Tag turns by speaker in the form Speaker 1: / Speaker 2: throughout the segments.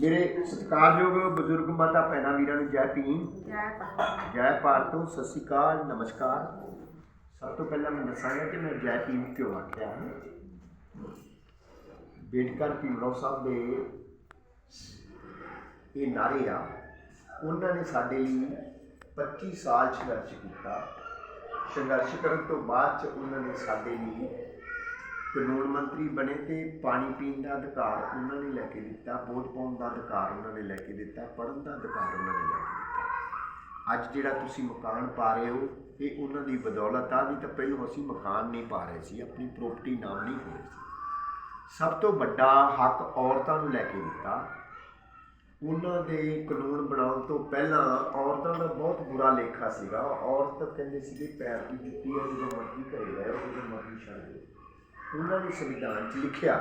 Speaker 1: ਮੇਰੇ ਸਤਿਕਾਰਯੋਗ ਬਜ਼ੁਰਗ ਮਾਤਾ ਭੈਣਾਂ ਵੀਰਾਂ ਨੂੰ ਜੈ ਭੀਮ।
Speaker 2: ਜੈ ਭਾਰਤ।
Speaker 1: ਜੈ ਭਾਰਤ ਸਤਿ ਸ਼੍ਰੀ ਅਕਾਲ ਨਮਸਕਾਰ। ਸਭ ਤੋਂ ਪਹਿਲਾਂ ਮੈਂ ਦੱਸਾਂਗਾ ਕਿ ਮੈਂ ਜੈ ਭੀਮ ਕਿਉਂ ਆਖਿਆ ਹੈ? ਬੇਟਕਰ ਭੀਮਰਾਓ ਸਾਹਿਬ ਦੇ ਇਹ ਨਾਰੇ ਆ ਉਹਨਾਂ ਨੇ ਸਾਡੇ ਲਈ 25 ਸਾਲ ਸੰਘਰਸ਼ ਕੀਤਾ। ਸੰਘਰਸ਼ ਕਰਨ ਤੋਂ ਬਾਅਦ ਚ ਉਹਨਾਂ ਨੇ ਸਾਡੇ ਲਈ ਕਾਨੂੰਨ ਮੰਤਰੀ ਬਣੇ ਤੇ ਪਾਣੀ ਪੀਣ ਦਾ ਅਧਿਕਾਰ ਉਹਨਾਂ ਨੇ ਲੈ ਕੇ ਦਿੱਤਾ ਵੋਟ ਪਾਉਣ ਦਾ ਅਧਿਕਾਰ ਉਹਨਾਂ ਨੇ ਲੈ ਕੇ ਦਿੱਤਾ, ਪੜ੍ਹਨ ਦਾ ਅਧਿਕਾਰ ਉਹਨਾਂ ਨੇ ਲੈ ਕੇ ਦਿੱਤਾ। ਅੱਜ ਜਿਹੜਾ ਤੁਸੀਂ ਮਕਾਨ ਪਾ ਰਹੇ ਹੋ, ਇਹ ਉਹਨਾਂ ਦੀ ਬਦੌਲਤ ਆ, ਨਹੀਂ ਤਾਂ ਪਹਿਲਾਂ ਅਸੀਂ ਮਕਾਨ ਨਹੀਂ ਪਾ ਰਹੇ ਸੀ, ਆਪਣੀ ਪ੍ਰਾਪਰਟੀ ਨਾਮ ਨਹੀਂ ਹੋ ਰਹੀ ਸੀ। ਸਭ ਤੋਂ ਵੱਡਾ ਹੱਕ ਔਰਤਾਂ ਨੂੰ ਲੈ ਕੇ ਦਿੱਤਾ। ਉਹਨਾਂ ਦੇ ਕਾਨੂੰਨ ਬਣਾਉਣ ਤੋਂ ਪਹਿਲਾਂ ਔਰਤਾਂ ਦਾ ਬਹੁਤ ਬੁਰਾ ਲੇਖਾ ਸੀਗਾ। ਔਰਤ ਕਹਿੰਦੇ ਸੀਗੇ, ਪੈਰ ਦੀ ਜੁੱਤੀ ਹੈ, ਜਦੋਂ ਮਰਜ਼ੀ ਘਰੇ ਰਹਿਓ ਜਦੋਂ ਮਰਜ਼ੀ ਛੱਡ ਦਿਓ। ਉਹਨਾਂ ਨੇ ਸੰਵਿਧਾਨ 'ਚ ਲਿਖਿਆ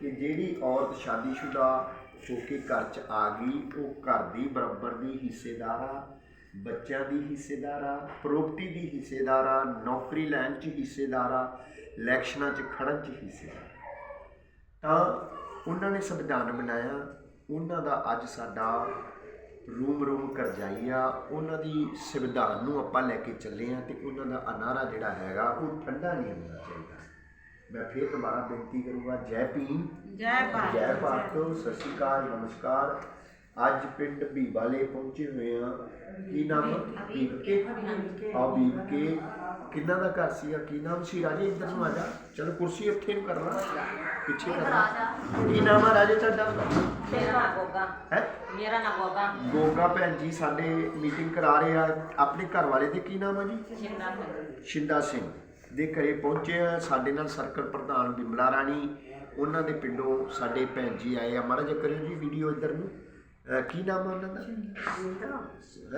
Speaker 1: ਕਿ ਜਿਹੜੀ ਔਰਤ ਸ਼ਾਦੀशुदा ਹੋ ਕੇ ਘਰ 'ਚ ਆ ਗਈ, ਉਹ ਘਰ ਦੀ ਬਰਾਬਰ ਦੀ ਹਿੱਸੇਦਾਰ ਆ, ਬੱਚਿਆਂ ਦੀ ਹਿੱਸੇਦਾਰ ਆ ਪ੍ਰੋਪਰਟੀ ਦੀ ਹਿੱਸੇਦਾਰ ਆ, ਨੌਕਰੀ ਲੈਣ 'ਚ ਹਿੱਸੇਦਾਰ ਆ, ਇਲੈਕਸ਼ਨਾਂ 'ਚ ਖੜਨ 'ਚ ਹਿੱਸੇਦਾਰ ਤਾਂ ਉਹਨਾਂ ਨੇ ਸੰਵਿਧਾਨ ਬਣਾਇਆ, ਉਹਨਾਂ ਦਾ ਅੱਜ ਸਾਡਾ ਰੂਮ ਰੂਮ ਕਰਜਾਈ ਆ, ਉਹਨਾਂ ਦੀ ਸੰਵਿਧਾਨ ਨੂੰ ਆਪਾਂ ਲੈ ਕੇ ਚੱਲੇ ਆ ਤੇ ਉਹਨਾਂ ਦਾ ਅਨਾਰਾ ਜਿਹੜਾ ਹੈਗਾ, ਉਹ ਠੰਡਾ ਨਹੀਂ ਹੋਣਾ ਚਾਹੀਦਾ। ਮੈਂ ਫੇਰ ਦੁਬਾਰਾ ਬੇਨਤੀ ਕਰੂੰਗਾ ਜੈ ਭੀਮ।
Speaker 2: ਜੈ ਭਾਰਤ
Speaker 1: ਜੈ ਭਾਰਤ ਸਤਿ ਸ਼੍ਰੀ ਅਕਾਲ ਨਮਸਕਾਰ। ਅੱਜ ਪਿੰਡ ਭੀਵਾਲੇ ਪਹੁੰਚੇ ਹੋਏ ਆ ਕੀ ਨਾਮ? ਭੀਵਕੇ ਆ ਭੀਵਕੇ ਕਿੰਨਾ ਦਾ ਘਰ ਸੀਗਾ? ਕੀ ਨਾਮ ਸੀ? ਰਾਜੇ ਇੱਧਰ ਨੂੰ ਆ ਜਾ। ਚਲੋ ਕੁਰਸੀ ਉੱਥੇ ਨੂੰ ਕਰ ਲਾ ਪਿੱਛੇ ਕਰ ਲਾ ਕੀ ਨਾਮ ਆ ਰਾਜੇ ਤੁਹਾਡਾ?
Speaker 3: ਮੇਰਾ ਨਾਂ ਗੋਗਾ।
Speaker 1: ਹੈ?
Speaker 3: ਮੇਰਾ ਨਾਂ ਗੋਗਾ।
Speaker 1: ਗੋਗਾ ਭੈਣ ਜੀ ਸਾਡੇ ਮੀਟਿੰਗ ਕਰਾ ਰਹੇ ਆ। ਆਪਣੇ ਘਰ ਵਾਲੇ ਦੇ ਕੀ ਨਾਮ ਆ ਜੀ?
Speaker 3: ਸ਼ਿੰਦਾ ਸਿੰਘ।
Speaker 1: ਸ਼ਿੰਦਾ ਸਿੰਘ। ਦੇ ਘਰੇ ਪਹੁੰਚੇ ਆ। ਸਾਡੇ ਨਾਲ ਸਰਕਲ ਪ੍ਰਧਾਨ ਬਿਮਲਾ ਰਾਣੀ ਉਹਨਾਂ ਦੇ ਪਿੰਡੋਂ ਸਾਡੇ ਭੈਣ ਜੀ ਆਏ ਆ। ਮਹਾਰਾਜ ਕਰਿਓ ਜੀ ਵੀਡੀਓ ਇੱਧਰ ਨੂੰ। ਅਹ ਕੀ ਨਾਮ ਆ ਉਹਨਾਂ ਦਾ?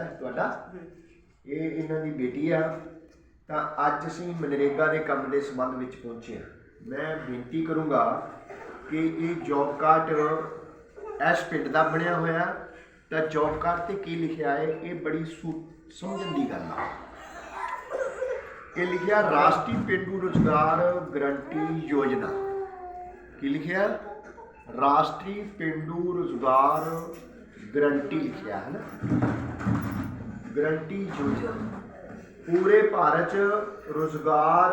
Speaker 1: ਹੈ ਤੁਹਾਡਾ? ਇਹ ਇਹਨਾਂ ਦੀ ਬੇਟੀ ਆ। ਤਾਂ ਅੱਜ ਅਸੀਂ ਮਨਰੇਗਾ ਦੇ ਕੰਮ ਦੇ ਸੰਬੰਧ ਵਿੱਚ ਪਹੁੰਚੇ ਆ। ਮੈਂ ਬੇਨਤੀ ਕਰੂੰਗਾ ਕਿ ਇਹ ਜੌਬ ਕਾਰਡ ਇਸ ਪਿੰਡ ਦਾ ਬਣਿਆ ਹੋਇਆ। ਤਾਂ ਜੌਬ ਕਾਰਡ ਤੇ ਕੀ ਲਿਖਿਆ ਹੈ ਇਹ ਬੜੀ ਸੂ- ਸਮਝਣ ਦੀ ਗੱਲ ਆ। ਇਹ ਲਿਖਿਆ ਰਾਸ਼ਟਰੀ ਪੇਂਡੂ ਰੁਜ਼ਗਾਰ ਗਰੰਟੀ ਯੋਜਨਾ। ਕੀ ਲਿਖਿਆ? ਰਾਸ਼ਟਰੀ ਪੇਂਡੂ ਰੁਜ਼ਗਾਰ ਗਰੰਟੀ ਲਿਖਿਆ ਹੈ ਨਾ? ਗਰੰਟੀ ਯੋਜਨਾ। ਪੂਰੇ ਭਾਰਤ ਚ ਰੁਜ਼ਗਾਰ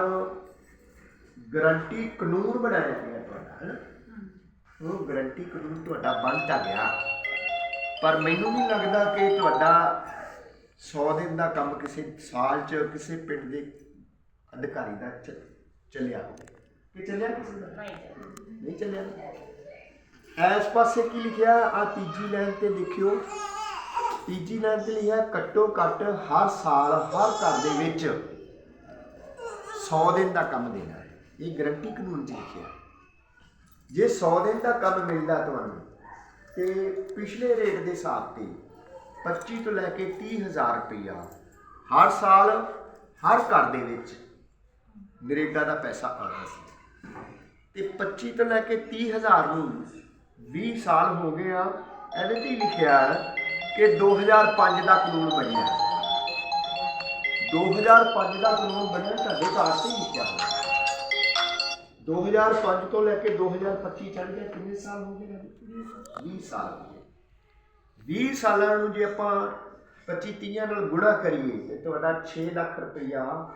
Speaker 1: ਗਰੰਟੀ ਕਾਨੂੰਨ ਬਣਾਇਆ ਗਿਆ ਤੁਹਾਡਾ ਹੈ ਨਾ? ਉਹ ਗਰੰਟੀ ਕਾਨੂੰਨ ਤੁਹਾਡਾ ਬਣ ਤਾਂ ਗਿਆ। ਪਰ ਮੈਨੂੰ ਨਹੀਂ ਲੱਗਦਾ ਕਿ ਤੁਹਾਡਾ 100 ਦਿਨ ਦਾ ਕੰਮ ਕਿਸੇ ਸਾਲ 'ਚ ਕਿਸੇ ਪਿੰਡ ਦੇ ਅਧਿਕਾਰੀ ਦਾ ਚ- ਚੱਲਿਆ ਹੋਵੇ। ਕਿ ਚੱਲਿਆ ਕਿਸੇ ਦਾ? ਨਹੀਂ ਚੱਲਿਆ। ਐਸ ਪਾਸੇ ਕੀ ਲਿਖਿਆ? ਆ ਤੀਜੀ ਲਾਈਨ ਤੇ ਦੇਖਿਓ। ਤੀਜੀ ਲਾਈਨ ਤੇ ਲਿਖਿਆ ਘੱਟੋ ਘੱਟ ਹਰ ਸਾਲ ਹਰ ਘਰ ਦੇ ਵਿੱਚ 100 ਦਿਨ ਦਾ ਕੰਮ ਦੇਣਾ ਹੈ। ਇਹ ਗਰੰਟੀ ਕਾਨੂੰਨ 'ਚ ਲਿਖਿਆ। ਜੇ 100 ਦਿਨ ਦਾ ਕੰਮ ਮਿਲਦਾ ਤੁਹਾਨੂੰ ਤੇ ਪਿਛਲੇ ਰੇਟ ਦੇ ਹਿਸਾਬ ਤੇ 25 ਤੋਂ ਲੈ ਕੇ 30000 ਰੁਪਈਆ ਹਰ ਸਾਲ ਹਰ ਘਰ ਦੇ ਵਿੱਚ ਨਰੇਗਾ ਦਾ ਪੈਸਾ ਆਉਣਾ ਸੀ। ਤੇ 25 ਤੋਂ ਲੈ ਕੇ 30000 ਨੂੰ 20 ਸਾਲ ਹੋ ਗਏ ਆ, ਇਹਦੇ ਤੇ ਲਿਖਿਆ ਕਿ 2005 ਦਾ ਕਾਨੂੰਨ ਬਣਿਆ। 2005 ਦਾ ਕਾਨੂੰਨ ਬਣਿਆ, ਤੁਹਾਡੇ ਘਰ ਤੇ ਲਿਖਿਆ ਹੋਇਆ। 2005 ਤੋਂ ਲੈ ਕੇ 2025 ਚੜ ਗਿਆ, ਕਿੰਨੇ ਸਾਲ ਹੋ ਗਏ? 20 ਸਾਲ ਹੋ ਗਏ। 20 ਸਾਲਾਂ ਨੂੰ ਜੇ ਆਪਾਂ 25 30 ਨਾਲ ਗੁਣਾ ਕਰੀਏ, ਤੇ ਤੁਹਾਡਾ 6 ਲੱਖ ਰੁਪਇਆ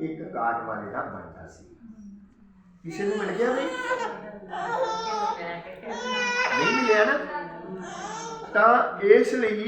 Speaker 1: ਇੱਕ ਕਾਰਡ ਵਾਲੇ ਦਾ ਬਣਦਾ ਸੀ। ਕਿਸੇ ਨੂੰ ਮਿਲ ਗਿਆ ਨਹੀਂ ਨਹੀਂ ਮਿਲਿਆ ਨਾ। ਤਾਂ ਇਸ ਲਈ